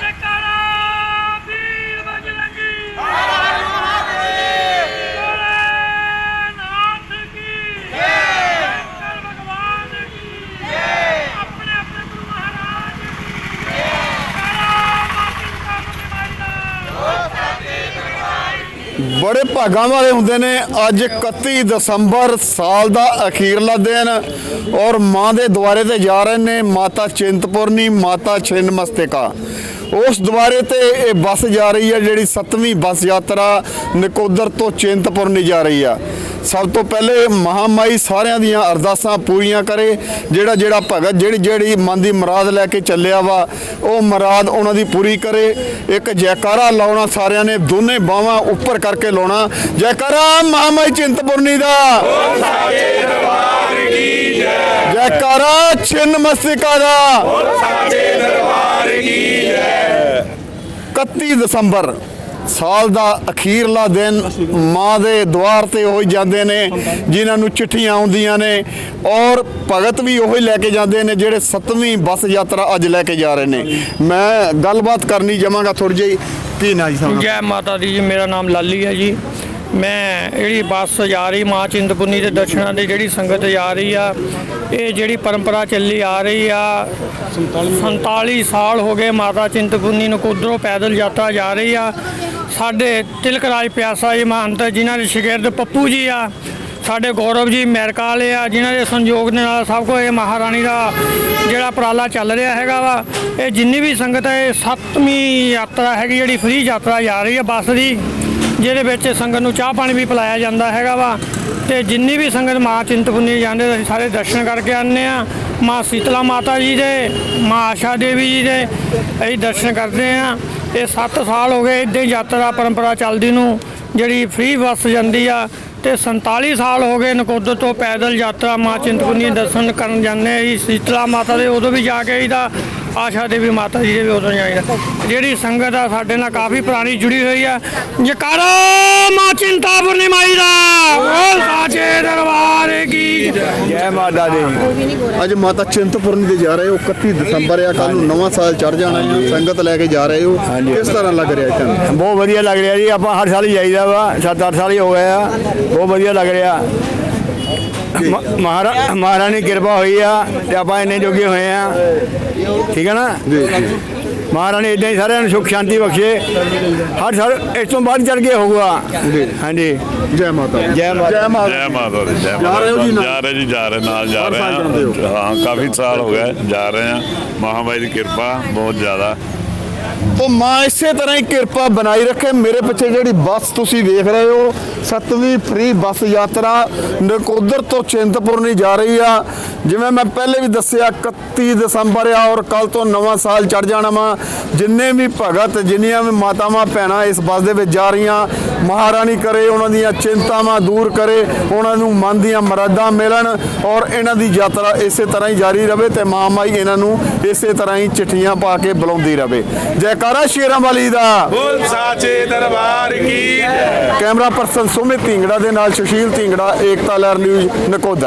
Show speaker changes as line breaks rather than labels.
ਜੈਕਾਰਾ ਵੀਰ ਬਜਰੰਗੀ ਬੋਲੇ ਨਾਥ ਕੀ ਜੈ ਸ਼ੰਕਰ ਭਗਵਾਨ ਕੀ ਜੈ ਆਪਣੇ ਆਪਣੇ ਗੁਰੂ ਮਹਾਰਾਜ ਕੀ ਜੈ ਕਾਲਾ ਮਾਤੀ ਦਾ ਮਾਈ ਦਾ
ਬੜੇ ਭਾਗਾਂ ਵਾਲੇ ਹੁੰਦੇ ਨੇ। ਅੱਜ 31 ਦਸੰਬਰ ਸਾਲ ਦਾ ਅਖੀਰਲਾ ਦਿਨ ਔਰ ਮਾਂ ਦੇ ਦੁਆਰੇ ਤੇ ਜਾ ਰਹੇ ਨੇ ਮਾਤਾ ਚਿੰਤਪੁਰਨੀ, ਮਾਤਾ ਛਿੰਨਮਸਤਿਕਾ। ਉਸ ਦੁਆਰੇ ਤੇ ਇਹ ਬੱਸ ਜਾ ਰਹੀ ਹੈ, ਜਿਹੜੀ 7ਵੀਂ ਬੱਸ ਯਾਤਰਾ ਨਕੋਦਰ ਤੋਂ ਚਿੰਤਪੁਰਨੀ ਜਾ ਰਹੀ ਆ। ਸਭ ਤੋਂ ਪਹਿਲੇ ਮਹਾਮਾਈ ਸਾਰਿਆਂ ਦੀਆਂ ਅਰਦਾਸਾਂ ਪੂਰੀਆਂ ਕਰੇ। ਜਿਹੜਾ ਜਿਹੜਾ ਭਗਤ, ਜਿਹੜੀ ਜਿਹੜੀ ਮਨ ਦੀ ਮੁਰਾਦ ਲੈ ਕੇ ਚੱਲਿਆ ਵਾ, ਉਹ ਮੁਰਾਦ ਉਹਨਾਂ ਦੀ ਪੂਰੀ ਕਰੇ। ਇੱਕ ਜੈਕਾਰਾ ਲਾਉਣਾ ਸਾਰਿਆਂ ਨੇ, ਦੋਨੇ ਬਾਹਾਂ ਉੱਪਰ ਕਰਕੇ ਲਾਉਣਾ। ਜੈਕਾਰਾ ਮਹਾਮਾਈ ਚਿੰਤਪੁਰਨੀ ਦਾ। ਜੈਕਾਰਾ ਛਿੰਨ ਮਸਤਿਕਾ ਦਾ। 31 ਦਸੰਬਰ। ਸਾਲ ਦਾ ਅਖੀਰਲਾ ਦਿਨ ਮਾਂ ਦੇ ਦੁਆਰ ਤੇ ਹੋਈ ਜਾਂਦੇ ਨੇ, ਜਿਨ੍ਹਾਂ ਨੂੰ ਚਿੱਠੀਆਂ ਆਉਂਦੀਆਂ ਨੇ ਔਰ ਭਗਤ ਵੀ ਉਹੀ ਲੈ ਕੇ ਜਾਂਦੇ ਨੇ ਜਿਹੜੇ 7ਵੀਂ ਬੱਸ ਯਾਤਰਾ ਅੱਜ ਲੈ ਕੇ ਜਾ ਰਹੇ ਨੇ। ਮੈਂ ਗੱਲਬਾਤ ਕਰਨੀ ਜਾਵਾਂਗਾ ਥੋੜੀ ਜਿਹੀ। ਕੀ ਨਾ ਜੀ ਸਾਹਿਬ
ਜੈ ਮਾਤਾ ਦੀ ਜੀ, ਮੇਰਾ ਨਾਮ ਲਾਲੀ ਹੈ ਜੀ। ਮੈਂ ਜਿਹੜੀ ਬੱਸ ਜਾ ਰਹੀ ਮਾਂ ਚਿੰਤਪੁਰਨੀ ਦੇ ਦਰਸ਼ਨਾਂ ਦੀ, ਜਿਹੜੀ ਸੰਗਤ ਜਾ ਰਹੀ ਆ ਇਹ ਜਿਹੜੀ ਪਰੰਪਰਾ ਚੱਲੀ ਆ ਰਹੀ ਆ 47 ਸਾਲ ਹੋ ਗਏ ਮਾਤਾ ਚਿੰਤਪੁਰਨੀ ਨੂੰ ਕੁਦਰੋਂ ਪੈਦਲ ਯਾਤਰਾ ਜਾ ਰਹੀ ਆ। ਸਾਡੇ ਤਿਲਕ ਰਾਜ ਪਿਆਸਾ ਜੀ ਮਹੰਤ, ਜਿਨ੍ਹਾਂ ਦੇ ਸ਼ਗਿਰਦ ਪੱਪੂ ਜੀ ਆ, ਸਾਡੇ ਗੌਰਵ ਜੀ ਅਮਰੀਕਾ ਵਾਲੇ ਆ, ਜਿਨ੍ਹਾਂ ਦੇ ਸੰਯੋਗ ਦੇ ਨਾਲ ਸਭ ਕੁਝ ਇਹ ਮਹਾਰਾਣੀ ਦਾ ਜਿਹੜਾ ਉਪਰਾਲਾ ਚੱਲ ਰਿਹਾ ਹੈਗਾ ਵਾ, ਇਹ ਜਿੰਨੀ ਵੀ ਸੰਗਤ ਹੈ, ਇਹ ਸੱਤਵੀਂ ਯਾਤਰਾ ਹੈਗੀ, ਜਿਹੜੀ ਫ੍ਰੀ ਯਾਤਰਾ ਜਾ ਰਹੀ ਹੈ ਬੱਸ ਦੀ। ਜਿਹਦੇ ਵਿੱਚ ਸੰਗਤ ਨੂੰ ਚਾਹ ਪਾਣੀ ਵੀ ਪਿਲਾਇਆ ਜਾਂਦਾ ਹੈਗਾ ਵਾ। ਤੇ ਜਿੰਨੀ ਵੀ ਸੰਗਤ ਮਾਂ ਚਿੰਤਪੁਰਨੀ ਜਾਂਦੇ, ਅਸੀਂ ਸਾਰੇ ਦਰਸ਼ਨ ਕਰਕੇ ਆਉਂਦੇ ਆ ਮਾਂ ਸੀਤਲਾ ਮਾਤਾ ਜੀ ਦੇ, ਮਾਂ ਆਸ਼ਾ ਦੇਵੀ ਜੀ ਦੇ, ਅਸੀਂ ਦਰਸ਼ਨ ਕਰਦੇ ਆ ਇਹ 7 ਸਾਲ ਹੋ ਗਏ ਇੱਦਾਂ ਹੀ ਯਾਤਰਾ ਪਰੰਪਰਾ ਚੱਲਦੀ ਨੂੰ, ਜਿਹੜੀ ਫ੍ਰੀ ਬੱਸ ਜਾਂਦੀ ਆ। ਤੇ 47 ਸਾਲ ਹੋ ਗਏ ਨਕੋਦਰ ਤੋਂ ਪੈਦਲ ਯਾਤਰਾ ਮਾਂ ਚਿੰਤਪੁਰਨੀ ਦੇ ਦਰਸ਼ਨ ਕਰਨ ਜਾਂਦੇ ਆ। ਜੀ ਸੀਤਲਾ ਮਾਤਾ ਦੇ ਉਦੋਂ ਵੀ ਜਾ ਕੇ ਆਈਦਾ। ਆਸ਼ਾ ਦੇਵੀ ਮਾਤਾ ਜੀ ਦੇ ਵੀ ਉਦੋਂ ਜਾਈਦਾ ਜਿਹੜੀ ਸੰਗਤ ਆ ਸਾਡੇ ਨਾਲ ਕਾਫੀ ਪੁਰਾਣੀ ਜੁੜੀ ਹੋਈ ਆ। ਜਕਾਰਾ ਮਾਂ ਚਿੰਤਾਪੁਰਨੀ ਮਾਈ ਦਾ। ਬੋਲ ਸਾਚੇ ਦਰਬਾਰ ਕੀ
ਜੈ। ਮਾਤਾ ਦੀ ਅੱਜ ਮਾਤਾ ਚਿੰਤਪੁਰਨੀ ਦੇ ਜਾ ਰਹੇ ਹੋ 31 ਦਸੰਬਰ ਆ ਕੱਲ ਨੂੰ ਨਵਾਂ ਸਾਲ ਚੜ ਜਾਣਾ ਹੈ ਸੰਗਤ ਲੈ ਕੇ ਜਾ ਰਹੇ ਹੋ। ਕਿਸ ਤਰ੍ਹਾਂ ਲੱਗ ਰਿਹਾ ਤੁਹਾਨੂੰ
ਬਹੁਤ ਵਧੀਆ ਲੱਗ ਰਿਹਾ ਜੀ। ਆਪਾਂ ਹਰ ਸਾਲ ਹੀ ਜਾਈਦਾ ਵਾ। 7-8 ਸਾਲ ਹੀ ਹੋ ਗਏ ਆ। ਬਹੁਤ ਵਧੀਆ ਲੱਗ ਰਿਹਾ। ਮਹਾਰਾ ਮਹਾਰਾਣੀ ਕਿਰਪਾ ਹੋਈ ਆ ਤੇ ਆਪਾਂ ਇੰਨੇ ਜੋਗੇ ਹੋਏ ਆ। ਠੀਕ ਹੈ ਨਾ?
ਜੀ
ਮਹਾਰਾਣੀ ਇਦਾਂ ਹੀ ਸਾਰਿਆਂ ਨੂੰ ਸੁੱਖ ਸ਼ਾਂਤੀ ਬਖਸ਼ੇ। ਹਰ ਸਾਲ ਇਸ ਤੋਂ ਬਾਅਦ ਚੜ ਕੇ ਹੋਊਗਾ।
ਜੀ।
ਹਾਂਜੀ।
ਜੈ ਮਾਤਾ
ਜੈ ਮਾਤਾ
ਜੈ ਮਾਤਾ
ਜੈ ਮਾਤਾ ਦੀ ਜੈ
ਹੋ ਜੀ
ਰਹੇ ਜੀ ਜਾ ਰਹੇ ਨਾਲ ਜਾ ਰਹੇ
ਹੋ?
ਹਾਂ? ਹਾਂ ਕਾਫੀ ਸਾਲ ਹੋ ਗਏ ਜਾ ਰਹੇ ਹਾਂ। ਮਹਾਮਾਈ ਦੀ ਕਿਰਪਾ ਬਹੁਤ ਜ਼ਿਆਦਾ।
ਉਹ ਮਾਂ ਇਸੇ ਤਰ੍ਹਾਂ ਹੀ ਕਿਰਪਾ ਬਣਾਈ ਰੱਖੇ। ਮੇਰੇ ਪਿੱਛੇ ਜਿਹੜੀ ਬੱਸ ਤੁਸੀਂ ਵੇਖ ਰਹੇ ਹੋ, ਸੱਤਵੀਂ ਫ੍ਰੀ ਬੱਸ ਯਾਤਰਾ ਨਕੋਦਰ ਤੋਂ ਚਿੰਤਪੁਰਨੀ ਜਾ ਰਹੀ ਆ। ਜਿਵੇਂ ਮੈਂ ਪਹਿਲੇ ਵੀ ਦੱਸਿਆ 31 ਦਸੰਬਰ ਆ ਔਰ ਕੱਲ ਤੋਂ ਨਵਾਂ ਸਾਲ ਚੜ ਜਾਣਾ ਵਾ। ਜਿੰਨੇ ਵੀ ਭਗਤ, ਜਿੰਨੀਆਂ ਵੀ ਮਾਤਾਵਾਂ, ਭੈਣਾਂ ਇਸ ਬੱਸ ਦੇ ਵਿੱਚ ਜਾ ਰਹੀਆਂ, ਮਹਾਰਾਣੀ ਕਰੇ, ਉਹਨਾਂ ਦੀਆਂ ਚਿੰਤਾਵਾਂ ਦੂਰ ਕਰੇ, ਉਹਨਾਂ ਨੂੰ ਮਨ ਦੀਆਂ ਮਰਾਦਾਂ ਮਿਲਣ ਔਰ ਇਹਨਾਂ ਦੀ ਯਾਤਰਾ ਇਸੇ ਤਰ੍ਹਾਂ ਹੀ ਜਾਰੀ ਰਵੇ ਤੇ ਮਾਂ ਮਾਈ ਇਹਨਾਂ ਨੂੰ ਇਸੇ ਤਰ੍ਹਾਂ ਹੀ ਚਿੱਠੀਆਂ ਪਾ ਕੇ ਬੁਲਾਉਂਦੀ ਰਵੇ। ਜੈਕਾਰਾ ਸ਼ੇਰਾਂ ਵਾਲੀ ਦਾ।
ਬੋਲ ਸਾਚੇ ਦਰਬਾਰ ਕੀ
ਕੈਮਰਾ ਪਰਸਨ ਸੁਮਿਤ ਢਿੰਗੜਾ ਦੇ ਨਾਲ ਸੁਸ਼ੀਲ ਢਿੰਗੜਾ ਏਕਤਾ ਲਹਿਰ ਨਿਊਜ਼ ਨਕੋਦਰ।